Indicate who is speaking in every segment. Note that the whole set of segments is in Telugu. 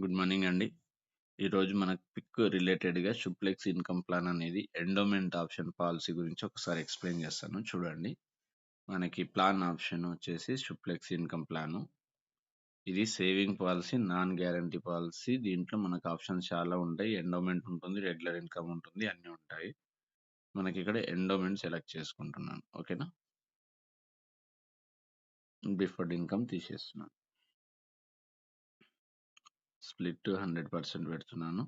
Speaker 1: గుడ్ మార్నింగ్ అండి. ఈరోజు మనకు పిక్ రిలేటెడ్‌గా షుప్లెక్స్ ఇన్‌కమ్ ప్లాన్ అనేది ఎండోమెంట్ ఆప్షన్ పాలసీ గురించి ఒకసారి ఎక్స్‌ప్లెయిన్ చేస్తాను చూడండి. మనకి ప్లాన్ ఆప్షన్ వచ్చేసి షుప్లెక్స్ ఇన్‌కమ్ ప్లాను. ఇది saving policy non guarantee policy దీంట్లో మనకు ఆప్షన్స్ చాలా ఉంటాయి. ఎండోమెంట్ ఉంటుంది, రెగ్యులర్ ఇన్‌కమ్ ఉంటుంది అన్నీ ఉంటాయి. మనకి ఇక్కడ ఎండోమెంట్ సెలెక్ట్ చేసుకుంటున్నాను. ఓకేనా? డిఫర్డ్ ఇన్‌కమ్ తీసేస్తున్నాను. స్ప్లిట్ 100% పెడుతున్నాను.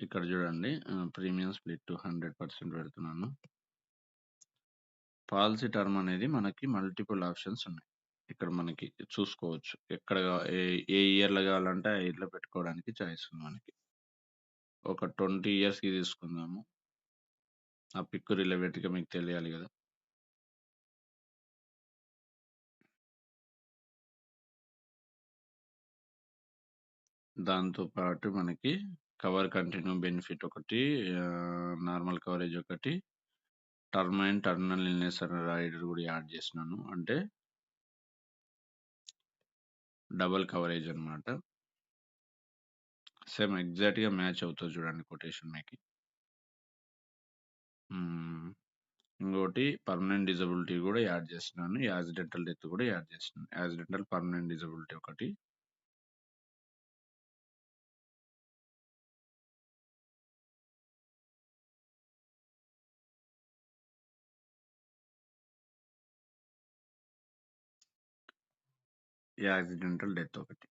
Speaker 1: ఇక్కడ చూడండి ప్రీమియం స్ప్లిట్ 100% పెడుతున్నాను. పాలసీ టర్మ్ అనేది మనకి మల్టిపుల్ ఆప్షన్స్ ఉన్నాయి. ఇక్కడ మనకి చూసుకోవచ్చు. ఎక్కడ ఏ ఏ ఇయర్‌లో కావాలంటే ఆ ఇయర్‌లో పెట్టుకోవడానికి చాయిస్ ఉంది మనకి. ఒక 20 ఇయర్స్‌కి తీసుకుందాము. ఆ పిక్ రిలవెంట్‌గా మీకు తెలియాలి కదా దాంతో పాటు మనకి కవర్ కంటిన్యూ బెనిఫిట్ ఒకటి, నార్మల్ కవరేజ్ ఒకటి, టర్మ్ అండ్ టర్మినల్ ఇల్‌నెస్ అనే రైడర్ కూడా యాడ్ చేసినాను. అంటే డబుల్ కవరేజ్ అనమాట సేమ్ ఎగ్జాక్ట్‌గా మ్యాచ్ అవుతుంది చూడండి కొటేషన్ మీకి. ఇంకోటి పర్మనెంట్ డిజబిలిటీ కూడా యాడ్ చేస్తున్నాను. యాక్సిడెంటల్ డెత్ కూడా యాడ్ చేస్తున్నాను. యాక్సిడెంటల్ పర్మనెంట్ డిజబిలిటీ ఒకటి. యాక్సిడెంటల్ డెత్ ఒకటి.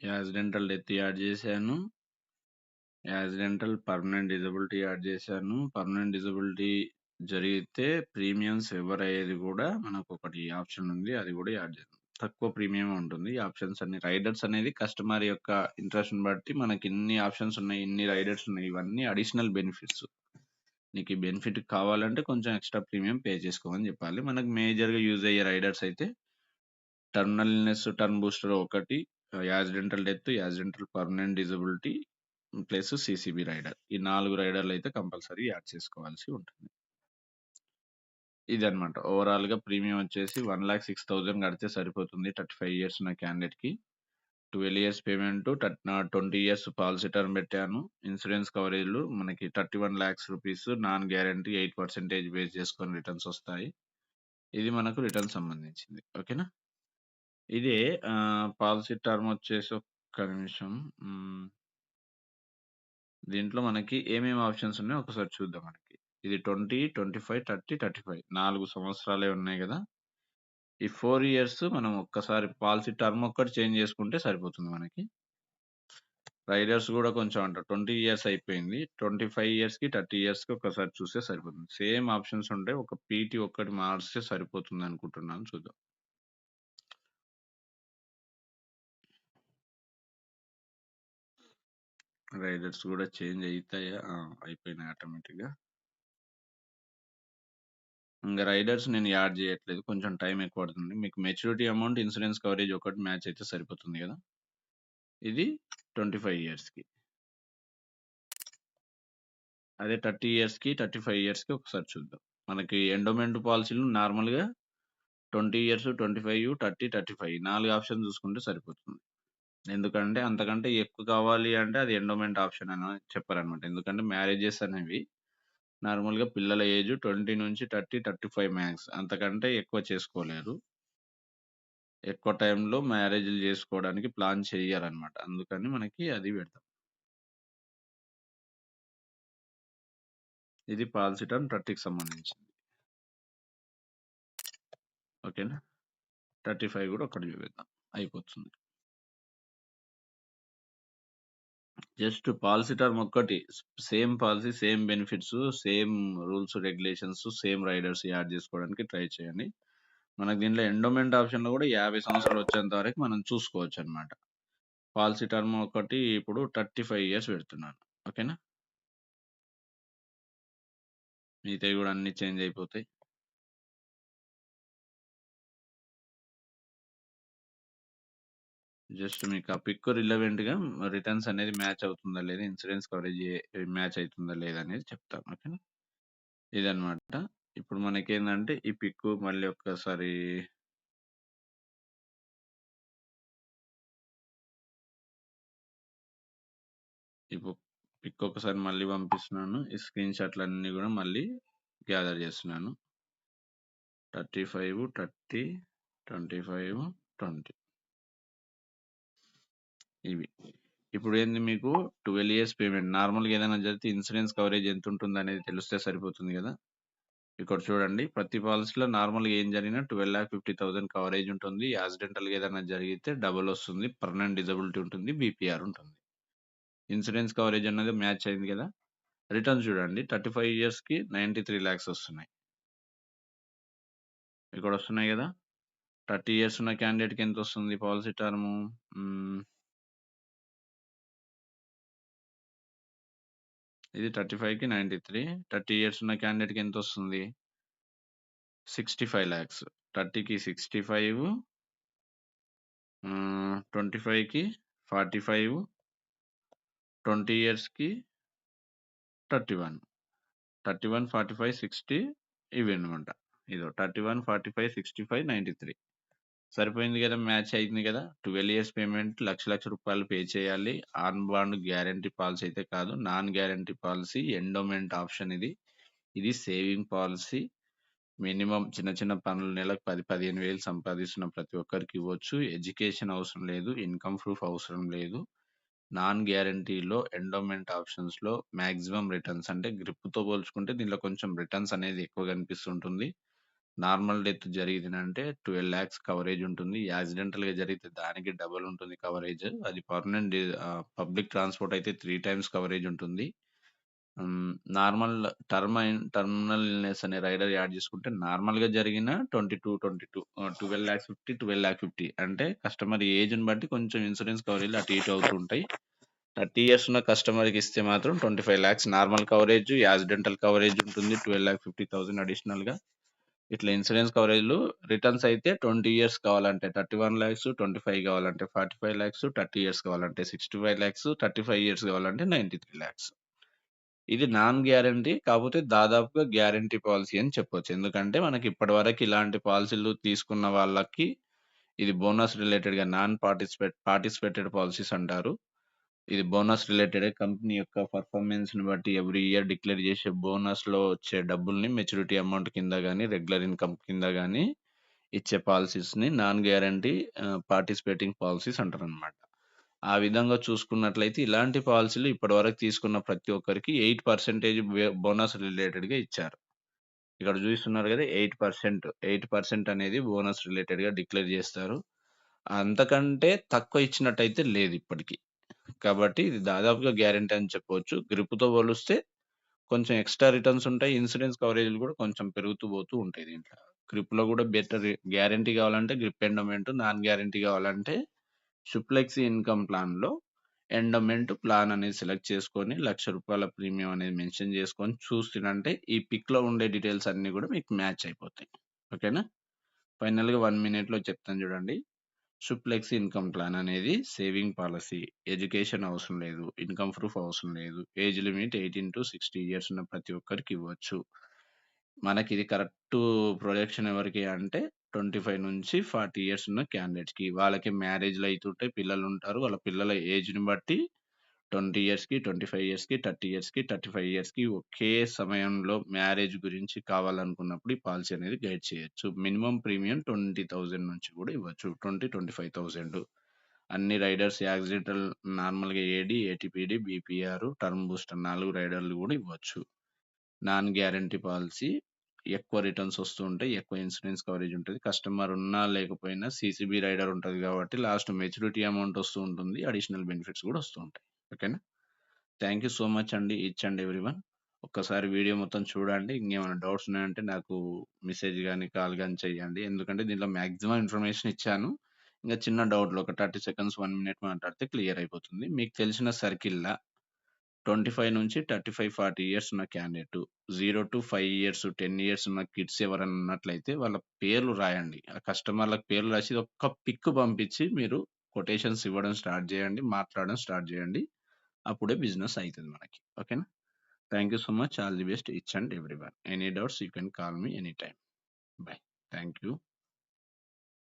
Speaker 1: యాక్సిడెంటల్ డెత్ యాడ్ చేశాను. యాక్సిడెంటల్ పర్మనెంట్ డిజబిలిటీ యాడ్ చేశాను. పర్మనెంట్ డిజబిలిటీ జరిగితే ప్రీమియమ్స్ ఎవరు అయ్యేది కూడా ఒకటి ఆప్షన్ ఉంది. అది కూడా యాడ్ చేద్దాం. తక్కువ ప్రీమియం ఉంటుంది. ఈ ఆప్షన్స్ అన్ని రైడర్స్ అనేది కస్టమర్ యొక్క ఇంట్రెస్ట్‌ని బట్టి మనకి ఇన్ని ఆప్షన్స్ ఉన్నాయి, ఇన్ని రైడర్స్ ఉన్నాయి. ఇవన్నీ అడిషనల్ బెనిఫిట్స్. నీకు ఈ బెనిఫిట్ కావాలంటే కొంచెం ఎక్స్‌ట్రా ప్రీమియం పే చేసుకోమని చెప్పాలి. మనకు మేజర్‌గా యూజ్ అయ్యే రైడర్స్ అయితే టర్మినల్ ఇల్‌నెస్, టర్మ్ బూస్టర్ ఒకటి, accidental death, accidental permanent disability plus CCB rider. ఈ నాలుగు రైడర్‌లు అయితే కంపల్సరీ యాడ్ చేసుకోవాల్సి ఉంటుంది. ఇదన్నమాట. ఓవరాల్‌గా ప్రీమియం వచ్చేసి 1,06,000 కడితే సరిపోతుంది. 35 ఇయర్స్ ఉన్న క్యాండిడేట్‌కి. 12 years payment twenty years policy term పెట్టాను. ఇన్సూరెన్స్ కవరేజ్‌లు మనకి 31,00,000 rupees non guarantee eight percentage base చేసుకొని రిటర్న్స్ వస్తాయి. ఇది మనకు రిటర్న్ సంబంధించింది. ఓకేనా? ఇదే పాలసీ టర్మ్ వచ్చేసి ఒక్క నిమిషం. దీంట్లో మనకి ఏమేమి ఆప్షన్స్ ఉన్నాయో ఒకసారి చూద్దాం మనకి. ఇది 20, 25, 30, 35 4 సంవత్సరాలే ఉన్నాయి కదా ఈ ఫోర్ ఇయర్స్ మనం ఒక్కసారి పాలసీ టర్మ్ ఒక్కటి చేంజ్ చేసుకుంటే సరిపోతుంది మనకి. రైడర్స్ కూడా కొంచెం అంట 20 ఇయర్స్ అయిపోయింది. 25 ఇయర్స్‌కి, 30 ఇయర్స్‌కి ఒకసారి చూస్తే సరిపోతుంది. సేమ్ ఆప్షన్స్ ఉంటాయి. ఒక పీటీ ఒక్కటి మార్చితే సరిపోతుంది అనుకుంటున్నాను. చూద్దాం. రైడర్స్ కూడా చేంజ్ అవుతాయా అయిపోయినాయి ఆటోమేటిక్‌గా. ఇంకా రైడర్స్ నేను యాడ్ చేయట్లేదు. కొంచెం టైం ఎక్కువ పడుతుంది. మీకు మెచ్యూరిటీ అమౌంట్, ఇన్సూరెన్స్ కవరేజ్ ఒకటి మ్యాచ్ అయితే సరిపోతుంది కదా ఇది 25 ఇయర్స్‌కి. అదే 30 ఇయర్స్‌కి, 35 ఇయర్స్‌కి ఒకసారి చూద్దాం. మనకి ఎండోమెంట్ పాలసీలు నార్మల్‌గా 20 ఇయర్స్, 25, 30, 35 4 ఆప్షన్ చూసుకుంటే సరిపోతుంది. ఎందుకంటే అంతకంటే ఎక్కువ కావాలి అంటే అది ఎండోమెంట్ ఆప్షన్ అని చెప్పారనమాట ఎందుకంటే మ్యారేజెస్ అనేవి నార్మల్‌గా పిల్లల ఏజ్ 20-30, 35 మ్యాక్స్. అంతకంటే ఎక్కువ చేసుకోలేరు. ఎక్కువ టైంలో మ్యారేజ్‌లు చేసుకోవడానికి ప్లాన్ చేయాలన్నమాట అందుకని మనకి అది పెడతాం. ఇది పాలిసీ టర్మ్ 30కి సంబంధించింది. ఓకేనా? 35 కూడా ఒకటి చూపిద్దాం. అయిపోతుంది. జస్ట్ పాలిసీ టర్మ్ ఒక్కటి same policy same benefits, same rules, regulations, same riders add చేసుకోవడానికి ట్రై చేయండి. మనకు దీంట్లో ఎండోమెంట్ ఆప్షన్‌లో కూడా 50 సంవత్సరాలు వచ్చేంత వరకు మనం చూసుకోవచ్చన్నమాట. పాలసీ టర్మ్ ఒకటి ఇప్పుడు 35 ఇయర్స్ పెడుతున్నాను. ఓకేనా? మిగతాయి కూడా అన్ని చేంజ్ అయిపోతాయి. జస్ట్ మీకు ఆ పిక్ రిలవెంట్‌గా రిటర్న్స్ అనేది మ్యాచ్ అవుతుందా లేదా, ఇన్సూరెన్స్ కవరేజ్ మ్యాచ్ అవుతుందా లేదా అనేది చెప్తాను. ఓకేనా? ఇదనమాట. ఇప్పుడు మనకేందంటే ఈ పిక్ మళ్ళీ ఒక్కసారి ఇప్పుడు పిక్ ఒకసారి మళ్ళీ పంపిస్తున్నాను. ఈ స్క్రీన్ షాట్‌లన్నీ కూడా మళ్ళీ గ్యాదర్ చేస్తున్నాను. 35, 30, 25, 20. ఇవి. ఇప్పుడు ఏంది మీకు 12 ఇయర్స్ పేమెంట్. నార్మల్‌గా ఏదైనా జరిగితే ఇన్సూరెన్స్ కవరేజ్ ఎంత ఉంటుందనేది తెలిస్తే సరిపోతుంది కదా ఇక్కడ చూడండి ప్రతి పాలసీలో నార్మల్‌గా ఏం జరిగినా 12,50,000 కవరేజ్ ఉంటుంది. యాక్సిడెంటల్‌గా ఏదైనా జరిగితే డబుల్ వస్తుంది. పర్మనెంట్ డిజబిలిటీ ఉంటుంది. బీపీఆర్ ఉంటుంది. ఇన్సూరెన్స్ కవరేజ్ అన్నది మ్యాచ్ అయింది కదా రిటర్న్ చూడండి 35 ఇయర్స్‌కి నైంటీ త్రీ ల్యాక్స్ వస్తున్నాయి. ఇక్కడ వస్తున్నాయి కదా థర్టీ ఇయర్స్ ఉన్న క్యాండిడేట్‌కి ఎంత వస్తుంది పాలసీ టర్ము? ఇది థర్టీ ఫైవ్కి నైంటీ త్రీ. థర్టీ ఇయర్స్ ఉన్న క్యాండిడేట్కి ఎంత వస్తుంది సిక్స్టీ ఫైవ్ ల్యాక్స్. థర్టీకి సిక్స్టీ ఫైవ్. ట్వంటీ ఫైవ్కి ఫార్టీ ఫైవ్. ట్వంటీ ఇయర్స్కి thirty one. Thirty one forty five sixty ఇవి అనమాట ఇదో thirty one forty five sixty five ninety three. సరిపోయింది కదా మ్యాచ్ అయింది కదా twelve years payment lakh lakh రూపాయలు పే చేయాలి. ఆన్ బాండ్ గ్యారంటీ పాలసీ అయితే కాదు. Non guarantee policy endowment option ఇది. ఇది సేవింగ్ పాలసీ మినిమం చిన్న చిన్న పనులు నెలకు 10, 15,000 సంపాదిస్తున్న ప్రతి ఒక్కరికి ఇవ్వచ్చు. ఎడ్యుకేషన్ అవసరం లేదు. ఇన్‌కమ్ ప్రూఫ్ అవసరం లేదు. నాన్ గ్యారంటీలో ఎండోమెంట్ ఆప్షన్స్‌లో మ్యాక్సిమం రిటర్న్స్ అంటే గ్రిప్‌తో పోల్చుకుంటే దీనిలో కొంచెం రిటర్న్స్ అనేది ఎక్కువ కనిపిస్తుంటుంది. నార్మల్ డెత్ జరిగింది అంటే ట్వెల్వ్ ల్యాక్స్ కవరేజ్ ఉంటుంది. యాక్సిడెంటల్‌గా జరిగితే దానికి డబుల్ ఉంటుంది కవరేజ్. అది పర్మనెంట్ పబ్లిక్ ట్రాన్స్‌పోర్ట్ అయితే త్రీ టైమ్స్ కవరేజ్ ఉంటుంది. నార్మల్ టర్మ్ టర్మినల్ ఇల్‌నెస్ అనే రైడర్ యాడ్ చేసుకుంటే నార్మల్‌గా జరిగిన 22, 22 ఆహ్, 12,50,000, 12,50,000 అంటే కస్టమర్ ఏజ్‌ని బట్టి కొంచెం ఇన్సూరెన్స్ కవరేజ్ అటు ఇటు అవుతుంటాయి థర్టీ ఇయర్స్ ఉన్న కస్టమర్‌కి ఇస్తే మాత్రం 25,00,000 నార్మల్ కవరేజ్, యాక్సిడెంటల్ కవరేజ్ ఉంటుంది. 12,50,000 అడిషనల్‌గా. ఇట్లా ఇన్సూరెన్స్ కవరేజ్‌లు రిటర్న్స్ అయితే 20 ఇయర్స్ కావాలంటే 31,00,000 25 కావాలంటే 45,00,000 30 ఇయర్స్ కావాలంటే 65,00,000 35 ఇయర్స్ కావాలంటే 93,00,000 ఇది నాన్ గ్యారంటీ కాకపోతే దాదాపుగా గ్యారంటీ పాలసీ అని చెప్పొచ్చు. ఎందుకంటే మనకి ఇప్పటివరకు ఇలాంటి పాలసీలు తీసుకున్న వాళ్ళకి ఇది బోనస్ రిలేటెడ్‌గా నాన్ పార్టిసిపేట్ పార్టిసిపేటెడ్ పాలసీస్ అంటారు. ఇది బోనస్ రిలేటెడ్ కంపెనీ యొక్క పెర్ఫార్మన్స్‌ని బట్టి ఎవ్రీ ఇయర్ డిక్లేర్ చేసే బోనస్‌లో వచ్చే డబ్బుల్ని మెచ్యూరిటీ అమౌంట్ కింద కానీ రెగ్యులర్ ఇన్‌కమ్ కింద కానీ ఇచ్చే పాలిసీస్‌ని నాన్ గ్యారంటీ పార్టిసిపేటింగ్ పార్టిసిపేటింగ్ అంటారు అంటారనమాట. ఆ విధంగా చూసుకున్నట్లయితే ఇలాంటి పాలిసీలు ఇప్పటివరకు తీసుకున్న ప్రతి ఒక్కరికి 8% బె బోనస్ రిలేటెడ్‌గా ఇచ్చారు. ఇక్కడ చూస్తున్నారు కదా ఎయిట్ పర్సెంట్ ఎయిట్ పర్సెంట్ అనేది బోనస్ రిలేటెడ్‌గా డిక్లేర్ చేస్తారు. అంతకంటే తక్కువ ఇచ్చినట్టయితే లేదు ఇప్పటికి. కాబట్టి ఇది దాదాపుగా గ్యారంటీ అని చెప్పొచ్చు. గ్రిప్‌తో పోలిస్తే కొంచెం ఎక్స్‌ట్రా రిటర్న్స్ ఉంటాయి. ఇన్సూరెన్స్ కవరేజ్‌లు కూడా కొంచెం పెరుగుతూ పోతూ ఉంటాయి దీంట్లో. గ్రిప్‌లో కూడా బెటర్ గ్యారంటీ కావాలంటే గ్రిప్ ఎండోమెంట్, నాన్ గ్యారంటీ కావాలంటే షుప్లెక్సీ ఇన్‌కమ్ ప్లాన్‌లో ఎండోమెంట్ ప్లాన్ అనేది సెలెక్ట్ చేసుకొని రూ. 1,00,000 ప్రీమియం అనేది మెన్షన్ చేసుకొని చూస్తునంటే ఈ పిక్‌లో ఉండే డీటెయిల్స్ అన్నీ కూడా మీకు మ్యాచ్ అయిపోతాయి. ఓకేనా? ఫైనల్‌గా 1 మినిట్‌లో చెప్తాను చూడండి. సుప్లెక్స్ ఇన్‌కమ్ ప్లాన్ అనేది సేవింగ్ పాలసీ ఎడ్యుకేషన్ అవసరం లేదు. ఇన్‌కమ్ ప్రూఫ్ అవసరం లేదు. ఏజ్ లిమిట్ 18-60 ఇయర్స్ ఉన్న ప్రతి ఒక్కరికి ఇవ్వచ్చు. మనకి ఇది కరెక్ట్ ప్రొజెక్షన్ ఎవరికి అంటే 25-40 ఇయర్స్ ఉన్న క్యాండిడేట్స్‌కి. వాళ్ళకి మ్యారేజ్‌లు పిల్లలు ఉంటారు వాళ్ళ పిల్లల ఏజ్‌ని బట్టి 20 ఇయర్స్‌కి, 25 ఇయర్స్‌కి, 30 ఇయర్స్‌కి, 35 ఇయర్స్‌కి ఒకే సమయంలో మ్యారేజ్ గురించి కావాలనుకున్నప్పుడు ఈ పాలసీ అనేది గైడ్ చేయొచ్చు. మినిమమ్ ప్రీమియం 20,000 నుంచి కూడా ఇవ్వచ్చు. 20,25,000 అన్ని రైడర్స్ యాక్సిడెంటల్ నార్మల్‌గా AD, ATPD, BPR, term booster నాలుగు రైడర్‌లు కూడా ఇవ్వచ్చు. నాన్ గ్యారంటీ పాలసీ ఎక్కువ రిటర్న్స్ వస్తూ ఉంటాయి. ఎక్కువ ఇన్సూరెన్స్ కవరేజ్ ఉంటుంది కస్టమర్ ఉన్నా లేకపోయినా సీసీబీ రైడర్ ఉంటుంది కాబట్టి లాస్ట్ మెచ్యూరిటీ అమౌంట్ వస్తూ ఉంటుంది. అడిషనల్ బెనిఫిట్స్ కూడా వస్తూ ఉంటాయి. ఓకేనా? థ్యాంక్ యూ సో మచ్ అండి ఈచ్ అండ్ ఎవ్రీవన్. ఒక్కసారి వీడియో మొత్తం చూడండి. ఇంకేమైనా డౌట్స్ ఉన్నాయంటే నాకు మెసేజ్ కానీ కాల్ కానీ చేయండి. ఎందుకంటే దీంట్లో మాక్సిమం ఇన్ఫర్మేషన్ ఇచ్చాను. ఇంకా చిన్న డౌట్‌లు ఒక 30 సెకండ్స్, వన్ మినిట్ మాట్లాడితే క్లియర్ అయిపోతుంది. మీకు తెలిసిన సర్కిల్ ట్వంటీ ఫైవ్ నుంచి థర్టీ ఫైవ్ ఫార్టీ ఇయర్స్ ఉన్న క్యాండిడేట్ 0-5 ఇయర్స్, 10 ఇయర్స్ ఉన్న కిడ్స్ ఎవరైనా ఉన్నట్లయితే వాళ్ళ పేర్లు రాయండి. ఆ కస్టమర్లకు పేర్లు రాసి ఒక్క పిక్ పంపించి మీరు కొటేషన్స్ ఇవ్వడం స్టార్ట్ చేయండి. మాట్లాడడం స్టార్ట్ చేయండి. అప్పుడే బిజినెస్ అయితది మనకి. ఓకేనా? Thank you so much. All the best each and everyone. Any doubts you can call me any time. Bye. Thank you.